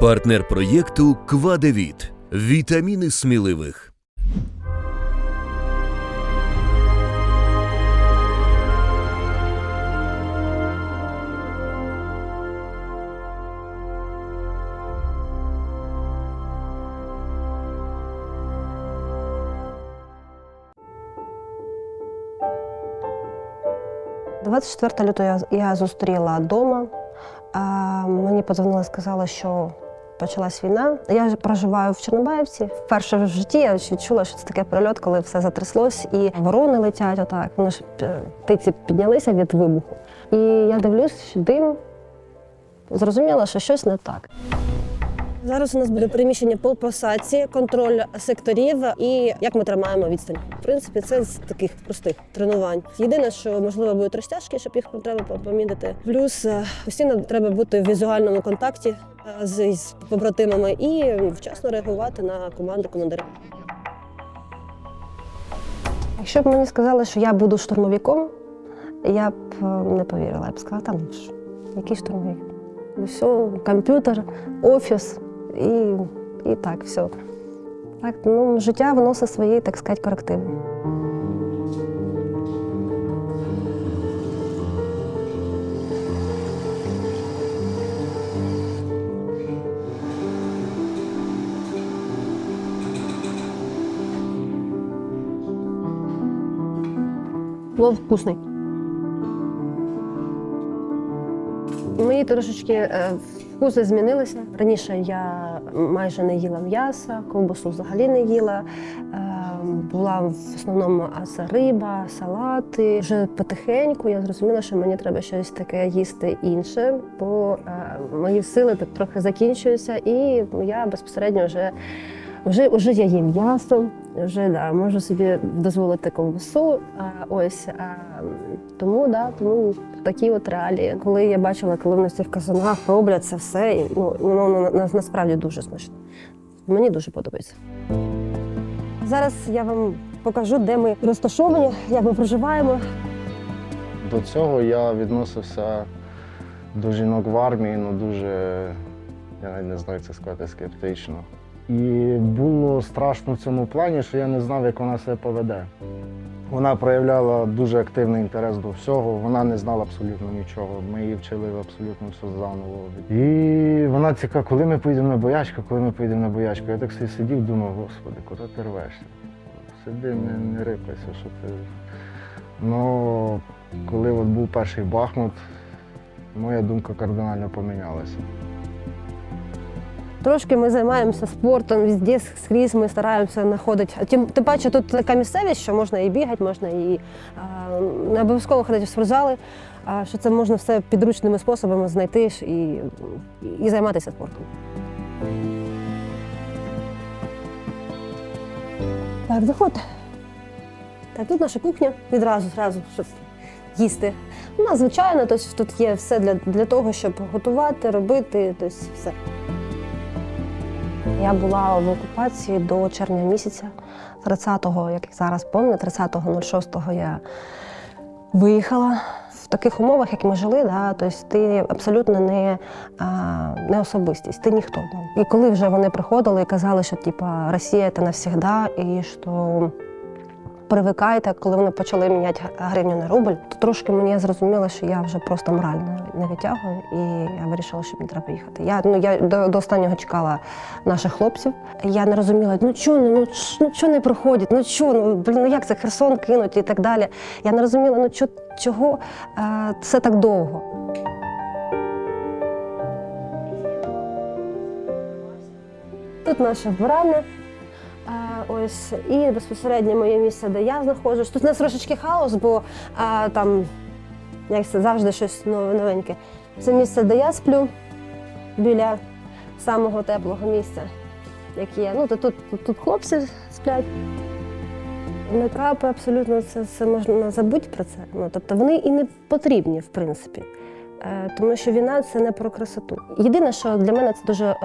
Партнер проєкту Квадевіт. Вітаміни сміливих. – 24 лютого я, зустріла вдома. Мені подзвонили, сказали, що почалась війна. Я проживаю в Чорнобаївці. Вперше в житті я відчула, що це таке прильот, коли все затряслось, і ворони летять отак. Вони ж е, птиці піднялися від вибуху. І я дивлюсь, дим. Зрозуміла, що щось не так. Зараз у нас буде переміщення по посадці, контроль секторів і як ми тримаємо відстань. В принципі, це з таких простих тренувань. Єдине, що можливо будуть розтяжки, щоб їх треба помітити. Плюс е, постійно треба бути в візуальному контакті з, з побратимами і вчасно реагувати на команду командира. Якщо б мені сказали, що я буду штурмовиком, я б е, не повірила. Я б сказала, там ж, який штурмовик? Все, комп'ютер, офіс і, і так, все. Так, ну, життя вносить свої, так сказати, корективи. Плов вкусний. Мої трошечки е, вкуси змінилися. Раніше я майже не їла м'яса, ковбасу взагалі не їла. Е, Була в основному аса риба, салати. Вже потихеньку я зрозуміла, що мені треба щось таке їсти інше, бо е, мої сили так трохи закінчуються, і я безпосередньо вже. Вже, вже я їм м'ясо, вже да, можу собі дозволити ковбасу. Ось а, тому, да, тому такі от реалії. Коли я бачила, коли в цих казанах роблять це все, і, ну, ну, на, на, насправді дуже смачно. Мені дуже подобається. Зараз я вам покажу, де ми розташовані, як ми проживаємо. До цього я відносився до жінок в армії, ну дуже, я навіть не знаю, це сказати, скептично. І було страшно в цьому плані, що я не знав, як вона себе поведе. Вона проявляла дуже активний інтерес до всього, вона не знала абсолютно нічого. Ми її вчили абсолютно все заново. І вона цікава, коли ми поїдемо на боячку, коли ми поїдемо на боячку. Я так собі сидів, думав, господи, куди ти рвешся? Сиди, не, не рипайся, що ти. Ну, коли от був перший Бахмут, моя думка кардинально помінялася. Трошки ми займаємося спортом, везде скрізь ми стараємося знаходити. Тим, тим паче тут така місцевість, що можна і бігати, можна і а, не обов'язково ходити в спортзали, а що це можна все підручними способами знайти і, і займатися спортом. Так, заходьте. Так, тут наша кухня відразу, зразу, щоб їсти. У звичайно, тобто тут є все для, для того, щоб готувати, робити, тобто все. Я була в окупації до червня місяця. 30-го, як зараз пам'ятаю, 30.06 я виїхала. В таких умовах, як ми жили, да, тобто ти абсолютно не, а, не особистість, ти ніхто. І коли вже вони приходили і казали, що типа, Росія це навсегда, і що привикайте, коли вони почали міняти гривню на рубль, то трошки мені зрозуміло, що я вже просто морально не витягую, і я вирішила, що мені треба їхати. Я ну я до, до останнього чекала наших хлопців. Я не розуміла, ну чого ну, ну, ч- ну чого не проходять, ну чого, ну блін, ну як це Херсон кинуть і так далі. Я не розуміла, ну чо, чого е, все так довго. Тут наша вбиральня. Ось і безпосередньо моє місце, де я знаходжусь. Тут у нас трошечки хаос, бо а, там як це завжди щось новеньке. Це місце, де я сплю біля самого теплого місця, яке є. Ну, то тут, тут, тут хлопці сплять. Мейкапи абсолютно це, це можна забути про це. Ну, тобто вони і не потрібні, в принципі. Е, Тому що війна це не про красоту. Єдине, що для мене це дуже е,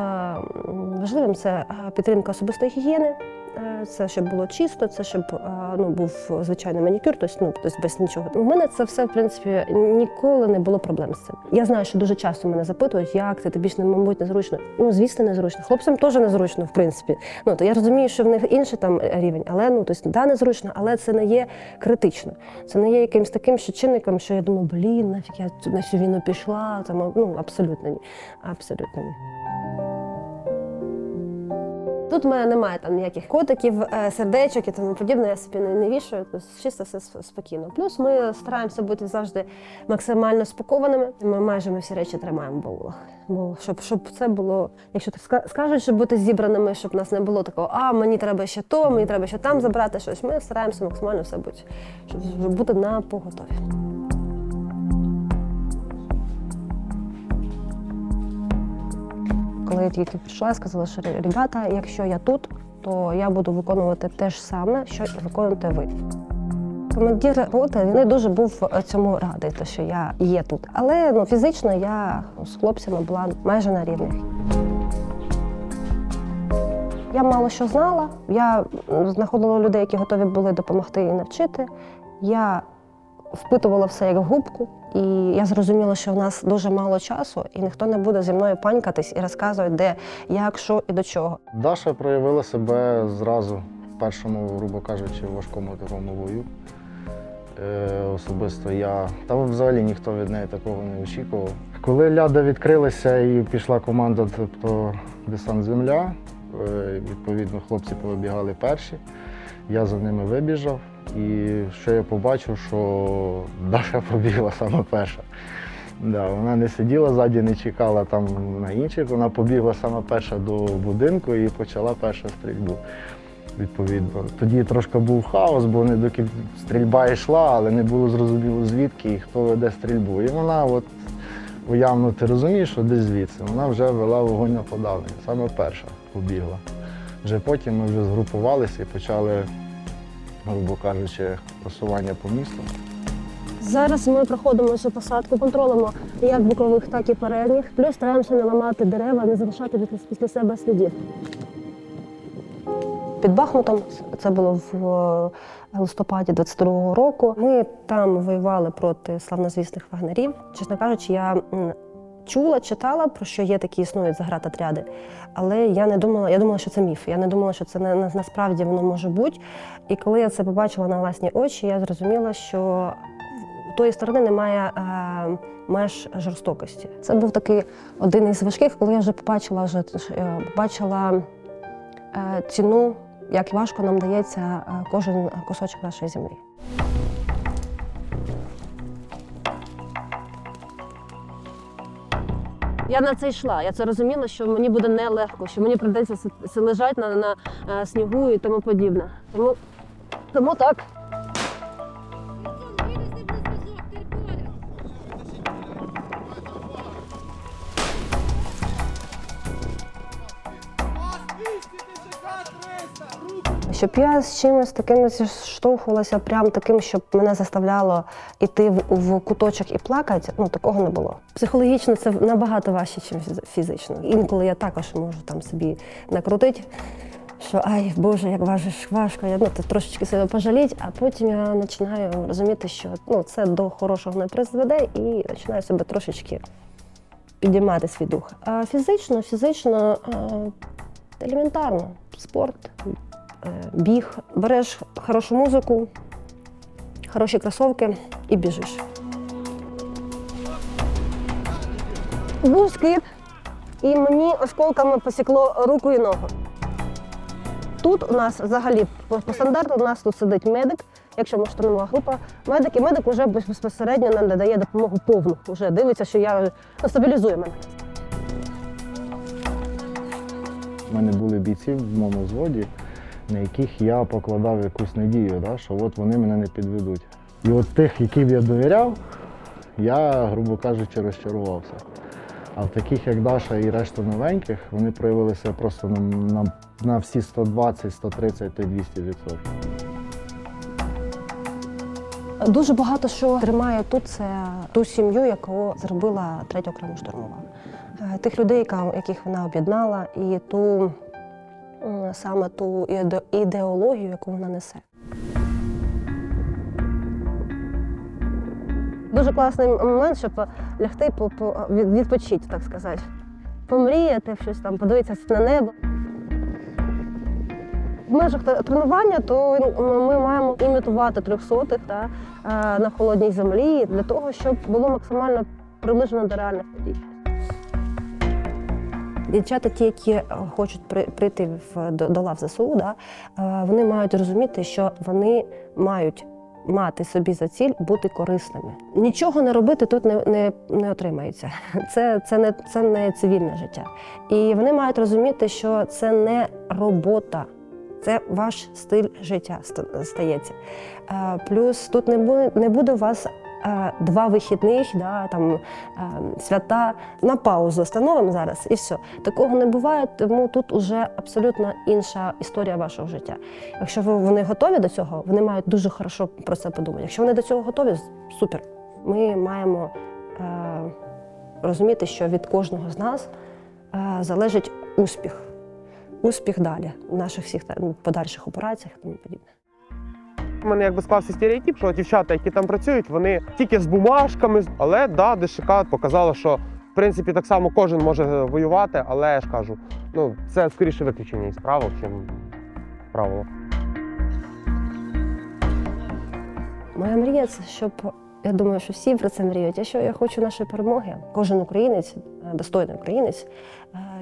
важливим, це е, підтримка особистої гігієни. Е, це щоб було чисто, це щоб е, ну, був звичайний манікюр, тобто, ну, тобто без нічого. У мене це все, в принципі, ніколи не було проблем з цим. Я знаю, що дуже часто мене запитують, як це тобі ж не мабуть незручно. Ну, звісно, незручно. Хлопцям теж незручно, в принципі. Ну, то я розумію, що в них інший там рівень, але ну, тобто, да, незручно, але це не є критично. Це не є якимось таким ще чинником, що я думаю, блін, нафіг я на цю війну пішла. Там, ну, абсолютно ні. Абсолютно ні. Тут в мене немає там ніяких котиків, е, сердечок і тому подібне, я собі не, не вішаю, тобто чисто все спокійно. Плюс ми стараємося бути завжди максимально спокованими. Ми майже ми всі речі тримаємо в баулах. Бо щоб, щоб це було, якщо так скажуть, щоб бути зібраними, щоб нас не було такого, а мені треба ще то, мені треба ще там забрати щось. Ми стараємося максимально все бути, щоб бути на поготові. Коли я тільки прийшла, я сказала, що ребята, якщо я тут, то я буду виконувати те ж саме, що і виконуєте ви. Командир роти не дуже був цьому радий, те, що я є тут. Але ну, фізично я з хлопцями була майже на рівних. Я мало що знала. Я знаходила людей, які готові були допомогти і навчити. Я впитувала все як губку, і я зрозуміла, що в нас дуже мало часу, і ніхто не буде зі мною панькатись і розказувати, де, як, що і до чого. Даша проявила себе зразу в першому, грубо кажучи, важкому такому бою. Е, особисто я, та взагалі ніхто від неї такого не очікував. Коли ляда відкрилася і пішла команда, тобто десант земля, е, відповідно, хлопці повибігали перші. Я за ними вибіжав. І що я побачив, що Даша побігла саме перша. Да, вона не сиділа ззаді, не чекала там на інших. Вона побігла саме перша до будинку і почала першу стрільбу. Відповідно. Тоді трошки був хаос, бо не доки стрільба йшла, але не було зрозуміло звідки і хто веде стрільбу. І вона, от уявно, ти розумієш, що десь звідси. Вона вже вела вогонь на подавлення, саме перша побігла. Вже потім ми вже згрупувалися і почали, грубо кажучи, просування по місту. Зараз ми проходимо цю посадку, контролимо як бокових, так і передніх. Плюс стараємося не ламати дерева, не залишати після- себе слідів. Під Бахмутом це було в е, листопаді 22-го року. Ми там воювали проти славнозвісних вагнерів. Чесно кажучи, я чула, читала про що є такі існують заградотряди, але я не думала, я думала, що це міф. Я не думала, що це на- насправді воно може бути. І коли я це побачила на власні очі, я зрозуміла, що у тої сторони немає е, меж жорстокості. Це був такий один із важких, коли я вже побачила, вже, е, побачила е, ціну, як важко нам дається е, кожен кусочок нашої землі. Я на це йшла. Я це розуміла, що мені буде нелегко, що мені прийдеться лежати на, на на снігу і тому подібне. Тому, тому так. Щоб я з чимось таким зіштовхувалася, прям таким, щоб мене заставляло йти в, в куточок і плакати, ну такого не було. Психологічно це набагато важче, ніж фізично. Інколи я також можу там собі накрутити, що ай, Боже, як важиш, важко, я ну, трошечки себе пожаліть, а потім я починаю розуміти, що ну, це до хорошого не призведе, і починаю себе трошечки підіймати свій дух. А фізично, фізично е, елементарно, спорт, біг, береш хорошу музику, хороші кросівки і біжиш. Був скид, і мені осколками посікло руку і ногу. Тут у нас взагалі по, стандарту у нас тут сидить медик, якщо штурмова група, медик, і медик вже безпосередньо нам надає допомогу повну. Вже дивиться, що я ну, стабілізує мене. У мене були бійці в моєму взводі, на яких я покладав якусь надію, да, що от вони мене не підведуть. І от тих, яким я довіряв, я, грубо кажучи, розчарувався. А в таких, як Даша і решта новеньких, вони проявилися просто на, на, на всі 120, 130 та й 200 відсотків. Дуже багато що тримає тут це ту сім'ю, яку зробила третя окрема штурмова. Е, Тих людей, яких вона об'єднала, і ту саме ту ідеологію, яку вона несе. Дуже класний момент, щоб лягти по відпочити, так сказати. Помріяти щось там, подивитися на небо. В межах тренування то ми маємо імітувати трьохсотих е, на холодній землі для того, щоб було максимально приближено до реальних подій. Дівчата, ті, які е, хочуть при- прийти в, до, до лав ЗСУ, да, е, вони мають розуміти, що вони мають мати собі за ціль бути корисними. Нічого не робити тут не, не, не отримається. Це, це, не, це не цивільне життя. І вони мають розуміти, що це не робота. Це ваш стиль життя ста- стається. Е, Плюс тут не буде, не буде у вас два вихідних, да, там, е, свята на паузу встановимо зараз і все. Такого не буває, тому тут уже абсолютно інша історія вашого життя. Якщо вони готові до цього, вони мають дуже хорошо про це подумати. Якщо вони до цього готові, супер. Ми маємо е, розуміти, що від кожного з нас е, залежить успіх. Успіх далі в наших всіх та- подальших операціях і тому подібне. У мене якби склався стереотип, що дівчата, які там працюють, вони тільки з бумажками. Але да, ДШК показало, що в принципі так само кожен може воювати, але я ж кажу, ну це скоріше виключення із правил, чим правило. Моя мрія це щоб я думаю, що всі про це мріють. А що я хочу нашої перемоги? Кожен українець, е, достойний українець,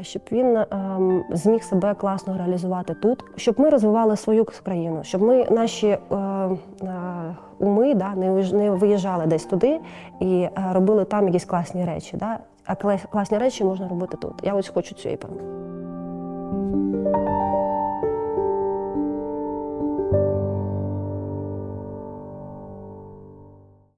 щоб він ем, зміг себе класно реалізувати тут, щоб ми розвивали свою країну, щоб ми наші е, е, уми да, не виїжджали десь туди і е, робили там якісь класні речі. Да? А клас- класні речі можна робити тут. Я ось хочу цієї перемоги.